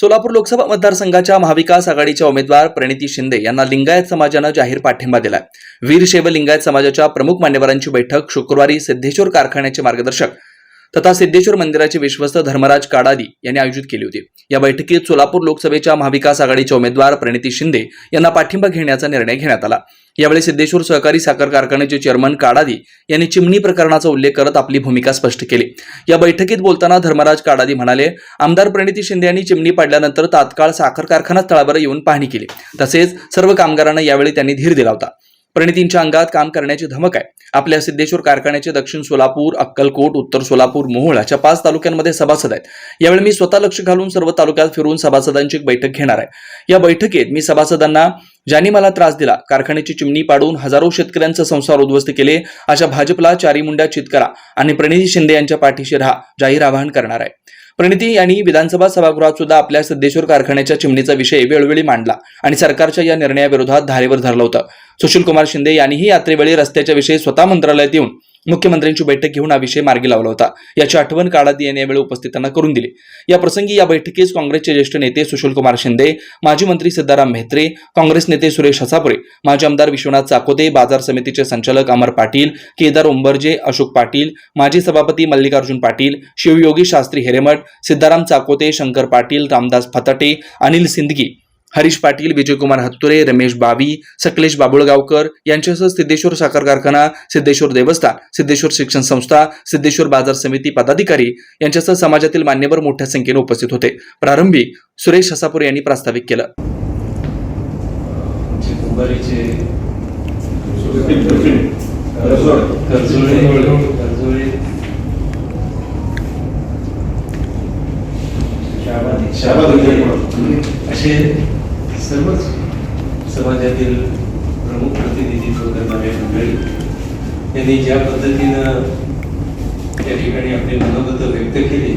सोलापूर लोकसभा मतदारसंघाच्या महाविकास आघाडीच्या उमेदवार प्रणिती शिंदे यांना लिंगायत समाजानं जाहीर पाठिंबा दिलाय. वीरशैव लिंगायत समाजाच्या प्रमुख मान्यवरांची बैठक शुक्रवारी सिद्धेश्वर कारखान्याचे मार्गदर्शक तथा सिद्धेश्वर मंदिराचे विश्वस्त धर्मराज काडादी यांनी आयोजित केली होती. या बैठकीत सोलापूर लोकसभेच्या महाविकास आघाडीचे उमेदवार प्रणिती शिंदे यांना पाठिंबा घेण्याचा निर्णय घेण्यात आला. यावेळी सिद्धेश्वर सहकारी साखर कारखान्याचे चेअरमन काडादी यांनी चिमणी प्रकरणाचा उल्लेख करत आपली भूमिका स्पष्ट केली. या बैठकीत बोलताना धर्मराज काडादी म्हणाले आमदार प्रणिती शिंदे यांनी चिमणी पाडल्यानंतर तात्काळ साखर कारखाना स्थळावर येऊन पाहणी केली. तसेच सर्व कामगारांना यावेळी त्यांनी धीर दिला होता. प्रणितींच्या अंगात काम करण्याची धमक आहे. आपल्या सिद्धेश्वर कारखान्याचे दक्षिण सोलापूर अक्कलकोट उत्तर सोलापूर मोहोळ अशा पाच तालुक्यांमध्ये सभासद आहेत. यावेळी मी स्वतः लक्ष घालून सर्व तालुक्यात फिरून सभासदांची एक बैठक घेणार आहे. या बैठकीत मी सभासदांना ज्यांनी मला त्रास दिला कारखान्याची चिमणी पाडून हजारो शेतकऱ्यांचे संसार उद्ध्वस्त केले अशा भाजपला चारी मुंड्या चित करा आणि प्रणिती शिंदे यांच्या पाठीशी राहा जाहीर आवाहन करणार आहे. प्रणिती यांनी विधानसभा सभागृहात सुद्धा आपल्या सिद्धेश्वर कारखान्याच्या चिमणीचा विषय वेळोवेळी मांडला आणि सरकारच्या या निर्णयाविरोधात धारेवर धरलं होतं. सुशील कुमार शिंदे यांनीही यात्रेवेळी रस्त्याच्या विषयी स्वतः मंत्रालयात येऊन मुख्यमंत्र्यांची बैठक घेऊन हा विषय मार्गी लावला होता. याची आठवण काळादी यांनी यावेळी उपस्थितांना करून दिली. या प्रसंगी या बैठकीस काँग्रेसचे ज्येष्ठ नेते सुशील कुमार शिंदे माजी मंत्री सिद्धाराम म्हेत्रे काँग्रेस नेते सुरेश हसापुरे माजी आमदार विश्वनाथ चाकोते बाजार समितीचे संचालक अमर पाटील केदार उंबरजे अशोक पाटील माजी सभापती मल्लिकार्जुन पाटील शिवयोगी शास्त्री हेरेमठ सिद्धाराम चाकोते शंकर पाटील रामदास फताटे अनिल सिंदगी हरीश पाटील विजयकुमार हत्तुरे रमेश बावी सकलेश बाबुळगावकर यांच्यासह सिद्धेश्वर साखर कारखाना सिद्धेश्वर देवस्थान सिद्धेश्वर शिक्षण संस्था सिद्धेश्वर बाजार समिती पदाधिकारी यांच्यासह समाजातील मान्यवर मोठ्या संख्येने उपस्थित होते. प्रारंभी सुरेश हसापूर यांनी प्रास्ताविक केलं. असे सर्वच समाजातील प्रमुख प्रतिनिधित्व करणारे मंडळी यांनी ज्या पद्धतीनं त्या ठिकाणी आपले मनोगत व्यक्त केली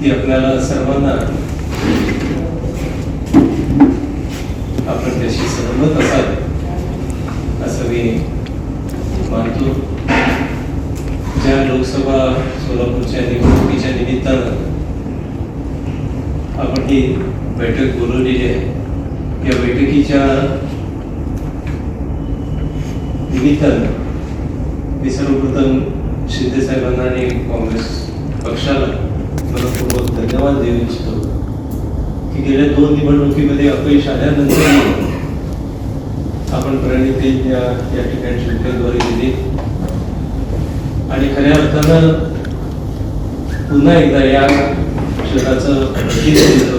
ती आपल्याला सर्वांना आपण त्याशी सहमत असाल असं मी मानतो ज्या लोकसभा सोलापूरच्या निवडणुकीच्या निमित्तानं आपण ही बैठक बोलवलेली आहे. या बैठकीच्या निमित्तानं मी सर्वप्रथम शिंदेसाहेबांना आणि काँग्रेस पक्षाला मनपूर्वक धन्यवाद देऊ इच्छितो. की गेल्या दोन निवडणुकीमध्ये अपयश आल्यानंतर आपण प्रणिती या या ठिकाणी उमेदवारी दिली आणि खऱ्या अर्थानं पुन्हा एकदा या जगाचं प्रतिनिधित्व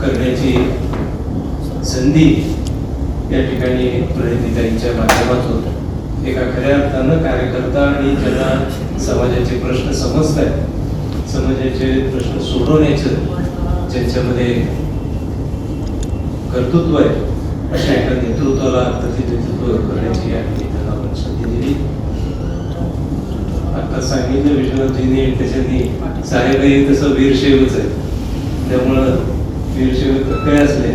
करण्याची संधी या ठिकाणी प्रणितीताईंच्या माध्यमातून एका खऱ्या अर्थानं कार्यकर्ता आणि ज्यांना समाजाचे प्रश्न समजत आहेत समाजाचे प्रश्न सोडवण्याचं ज्यांच्यामध्ये कर्तृत्व आहे अशा एका नेतृत्वाला प्रतिनिधित्व करण्याची या ठिकाणी संधी दिली. आता सांगितलं विश्वनाथजींनी त्याच्यानी साहेबही तसं वीरशैवच आहे. त्यामुळं वीरशैव काय असले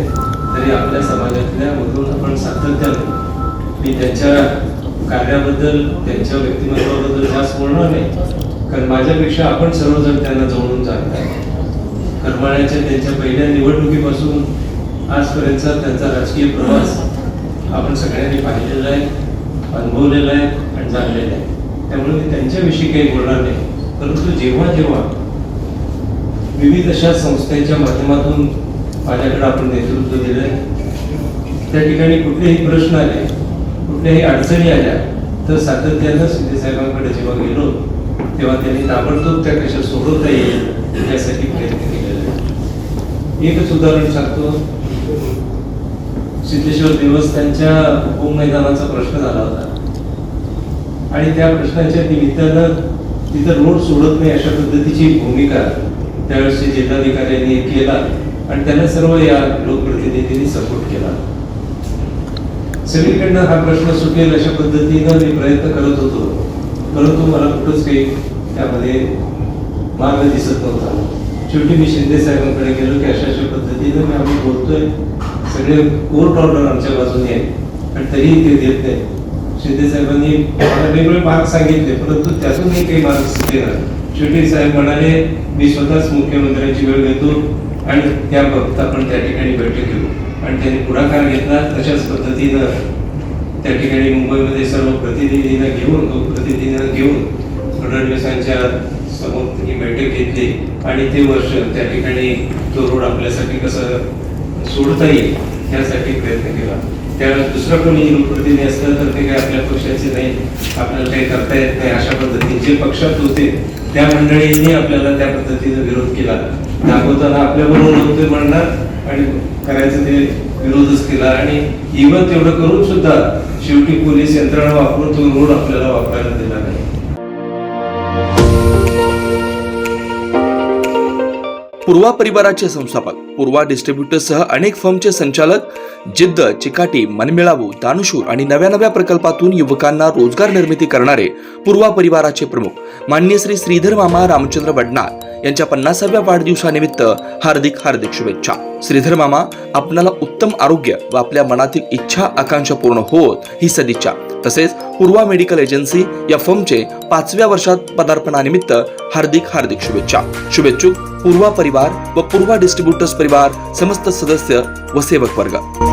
तरी आपल्या समाजातल्या मधून आपण सातत्याने मी त्यांच्या कार्याबद्दल त्यांच्या व्यक्तिमत्वाबद्दल जास्त बोलणार नाही. कारण माझ्यापेक्षा आपण सर्वजण त्यांना जवळून जाणताय करमाळ्याच्या त्यांच्या पहिल्या निवडणुकीपासून आजपर्यंतचा त्यांचा राजकीय प्रवास आपण सगळ्यांनी पाहिलेला आहे अनुभवलेला आहे आणि जाणलेला आहे. त्यामुळे मी त्यांच्याविषयी काही बोलणार नाही. परंतु जेव्हा जेव्हा विविध अशा संस्थांच्या माध्यमातून माझ्याकडे आपण नेतृत्व दिलंय त्या ठिकाणी कुठलेही प्रश्न आले कुठल्याही अडचणी आल्या तर सातत्यानं सिद्धेसाहेबांकडे साहेबांकडे जेव्हा गेलो तेव्हा त्यांनी ताबडतोब त्या कशा सोडवता येईल यासाठी प्रयत्न केलेला आहे एकच उदाहरण सांगतो. सिद्धेश्वर देवस्थानच्या उपमैदानाचा प्रश्न झाला होता. आणि त्या प्रश्नाच्या निमित्तानं तिथं रोड सोडत नाही अशा पद्धतीची भूमिका त्यावेळेस जिल्हाधिकाऱ्यांनी केला आणि त्यांना सर्व या लोकप्रतिनिधींनी सपोर्ट केला. सगळीकडनं हा प्रश्न सुटेल अशा पद्धतीनं मी प्रयत्न करत होतो. परंतु मला कुठंच काही त्यामध्ये मार्ग दिसत नव्हता. शेवटी मी शिंदे साहेबांकडे गेलो की अशा अशा पद्धतीनं मी आम्ही बोलतोय. सगळे कोर्ट ऑर्डर आमच्या बाजूने आहेत. आणि तरीही ते देत नाही शिंदे साहेबांनी वेगवेगळे मार्ग सांगितले परंतु त्यातूनही काही मार्ग सुटे नाही. शेवटी साहेब म्हणाले मी स्वतःच मुख्यमंत्र्यांची वेळ घेतो आणि त्याबाबत आपण त्या ठिकाणी बैठक घेऊ. आणि त्यांनी पुढाकार घेतला तशाच पद्धतीनं त्या ठिकाणी मुंबईमध्ये सर्व प्रतिनिधींना घेऊन लोकप्रतिनिधींना घेऊन फडणवीसांच्या समोर ही बैठक घेतली. आणि ते वर्ष त्या ठिकाणी तो रोड आपल्यासाठी कसं सोडता येईल यासाठी प्रयत्न केला. त्यावेळेस दुसरं कोणी लोकप्रतिनिधी असलं तर ते काही आपल्या पक्षाचे नाही. आपल्याला काही करता येत नाही अशा पद्धतीने. जे पक्षात होते त्या मंडळींनी आपल्याला त्या पद्धतीचा विरोध केला. दाखवताना आपल्याबरोबर नव्हते म्हणणार आणि करायचं ते विरोधच केला. आणि इव्हन तेवढं करून सुद्धा शेवटी पोलीस यंत्रणा वापरून तो रोड आपल्याला वापरायला दिला नाही. पूर्वा परिवाराचे संस्थापक पूर्वा डिस्ट्रीब्युटरसह अनेक फर्मचे संचालक जिद्द चिकाटी मनमिळावू दानशूर आणि नव्या नव्या प्रकल्पातून युवकांना रोजगार निर्मिती करणारे पूर्वा परिवाराचे प्रमुख मान्य श्री श्रीधर मामा रामचंद्र वडनार यांच्या पन्नासाव्या वाढदिवसानिमित्त हार्दिक हार्दिक शुभेच्छा. श्रीधर मामा आपणाला उत्तम आरोग्य व आपल्या मनातील इच्छा आकांक्षा पूर्ण होत ही सदिच्छा. तसेच पूर्वा मेडिकल एजन्सी या फर्मचे पाचव्या वर्षात पदार्पणानिमित्त हार्दिक हार्दिक शुभेच्छा. शुभेच्छुक पूर्वा परिवार व पूर्वा डिस्ट्रीब्युटर्स परिवार समस्त सदस्य व सेवक वर्ग.